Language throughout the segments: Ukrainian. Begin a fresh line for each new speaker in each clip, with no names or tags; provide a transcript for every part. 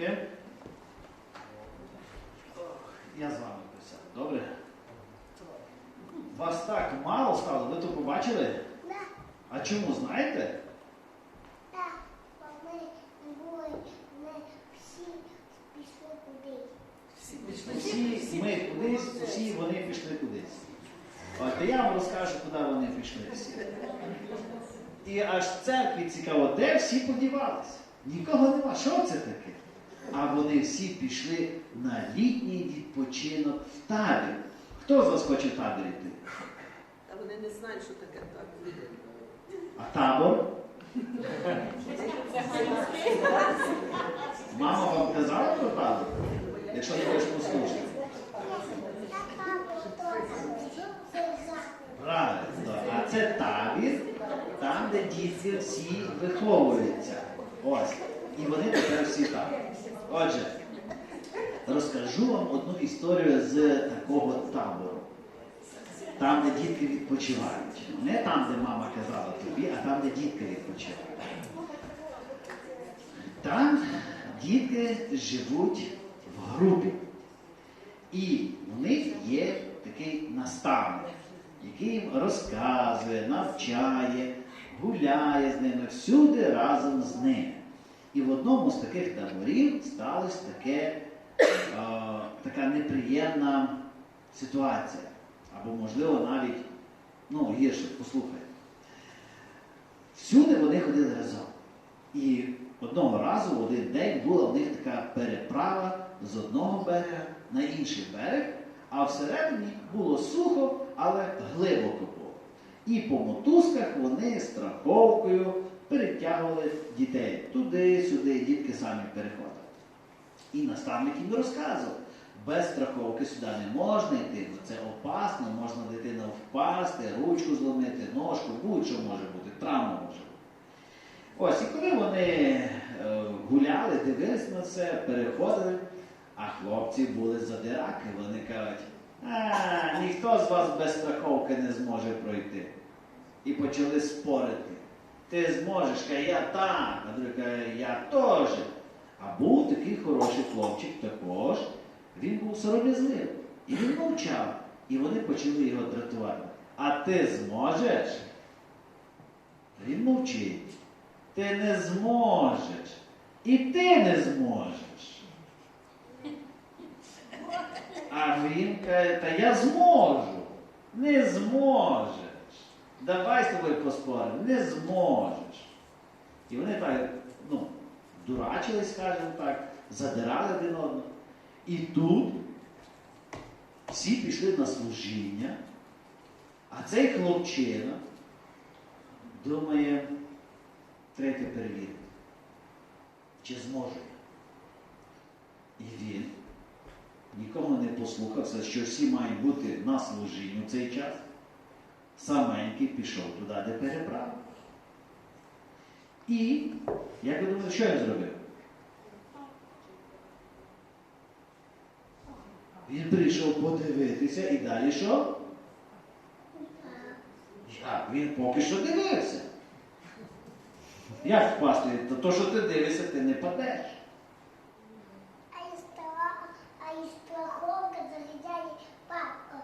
дітки. Я з вами присяду, добре? Вас так мало стало, ви то побачили?
Да,
А чому знаєте?
да, бо ми були, ми всі пішли кудись.
Всі ми кудись, всі вони пішли кудись. От я вам розкажу, куди вони пішли всі. І аж в церкві цікаво, де всі подівалися? Нікого нема. Що це таке? А вони всі пішли на літній відпочинок в табір. Хто з вас хоче в табір йти?
Та вони не знають, що таке так.
А табор? Мама вам казала про табор? Якщо не хочеш послухати. Правильно. А це табір, там, де діти всі виховуються. Ось. І вони тепер всі там. Отже, розкажу вам одну історію з такого табору. Там, де дітки відпочивають. Не там, де мама казала тобі, а там, де дітки відпочивають. Там дітки живуть в групі. І в них є такий наставник, який їм розказує, навчає, гуляє з ними, всюди разом з ними. І в одному з таких таборів сталася таке, е, така неприємна ситуація. Або, можливо, навіть ну, гірше, послухайте. Всюди вони ходили разом. І одного разу в один день була в них така переправа з одного берега на інший берег, а всередині було сухо, але глибоко було. І по мотузках вони страховкою перетягували дітей туди-сюди, дітки самі переходили. І наставник їм розказував, без страховки сюди не можна йти, бо це опасно, можна дитина впасти, ручку зломити, ножку, будь-що може бути, травма може бути. Ось, і коли вони е, гуляли, дивились на це, переходили, а хлопці були задираки, вони кажуть, ніхто з вас без страховки не зможе пройти. І почали спорити. Ти зможеш, каже, я так, а другий каже, я теж. А був такий хороший хлопчик також, він був сором'язливий. І він мовчав. І вони почали його дратувати. А ти зможеш? Він мовчить. Ти не зможеш. І ти не зможеш. А він каже, та я зможу. Не зможеш. Давай з тобою поспоримо. Не зможеш. І вони так, ну, дурачились, скажімо так, задирали один одного. І тут всі пішли на служіння, а цей хлопчина думає, третє перевірити, чи зможе. І він нікому не послухався, що всі мають бути на служінні в цей час. Саменький пішов туди, де переправа. І, як ви думаєте, що він зробив? Він прийшов подивитися і далі що? Як? Він поки що дивився. Як впасти? То, що ти дивишся, ти не падеш.
А і стала, а і страховка заглядає папа,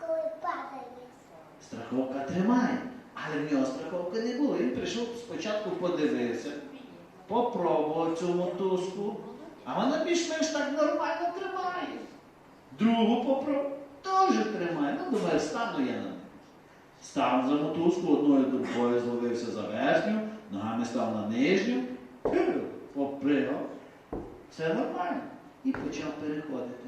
коли падає.
Страховка тримає. Але в нього страховки не було. Він прийшов спочатку подивився, попробував цю мотузку, а вона більш-менш так нормально тримає. Другу попробував, теж тримає. Ну, думаю, стану я на неї. Став за мотузку, одною рукою зловився за верхню, ногами став на нижню, попригав. Все нормально. І почав переходити.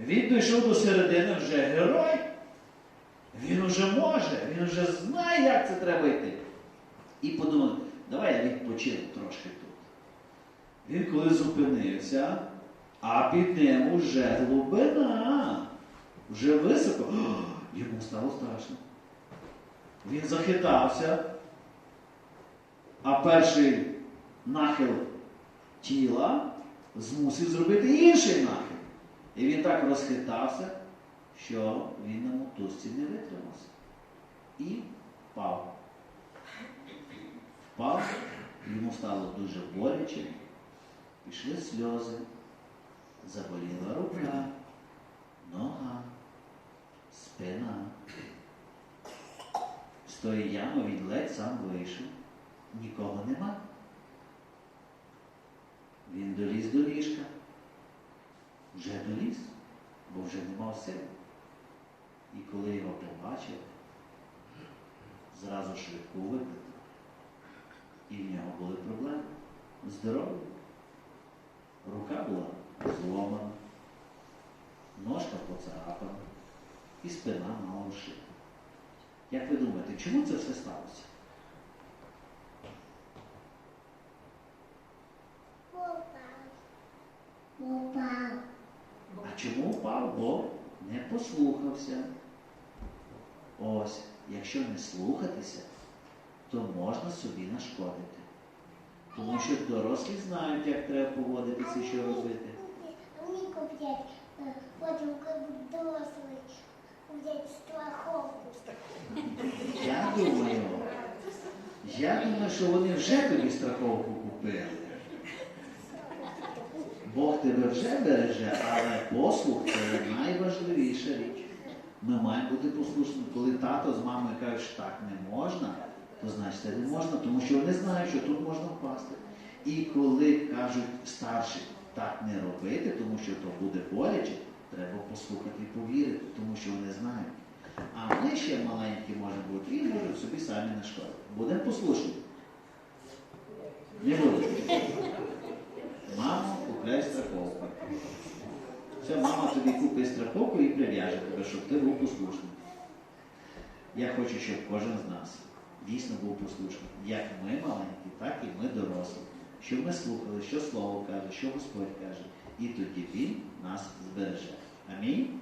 Він дійшов до середини вже герой. Він уже може, він вже знає, як це треба йти. І подумав, давай я відпочину трошки тут. Він коли зупинився, а під ним уже глибина, вже високо, О, йому стало страшно. Він захитався, а перший нахил тіла змусив зробити інший нахил. І він так розхитався, що він на мотузці не витримався. І впав. Впав Йому стало дуже боляче, пішли сльози, заболіла рука, нога, спина. З тої ями він ледь сам вийшов, нікого нема. Він доліз до ліжка, вже доліз, бо вже не мав сил. І коли його побачив, зразу швидку викликав. І в нього були проблеми. Здоров'я. Рука була зломана, ножка поцарапана і спина мала ушиб. Як ви думаєте, чому це все сталося?
Упав. Упав.
А чому впав? Бо не послухався. Ось, якщо не слухатися, то можна собі нашкодити. Тому що дорослі знають, як треба поводитися і що робити. Я думаю, я думаю, що вони вже тобі страховку купили. Бог тебе вже береже, але послух це найважливіша річ. Ми маємо бути послушними. Коли тато з мамою кажуть, що так не можна, значить не можна, тому що вони знають, що тут можна впасти. І коли кажуть старші так не робити, тому що то буде боляче, треба послухати і повірити, тому що вони знають. А ми ще маленькі можемо бути і можемо собі самі нашкодити. Будемо послушні. Не будемо. Мамо, купляй страховку. Все, мама тобі купить страховку і прив'яже тебе, щоб ти був послушним. Я хочу, щоб кожен з нас дійсно був послушним. Як ми маленькі, так і ми дорослі. Щоб ми слухали, що Слово каже, що Господь каже. І тоді Він нас збереже. Амінь.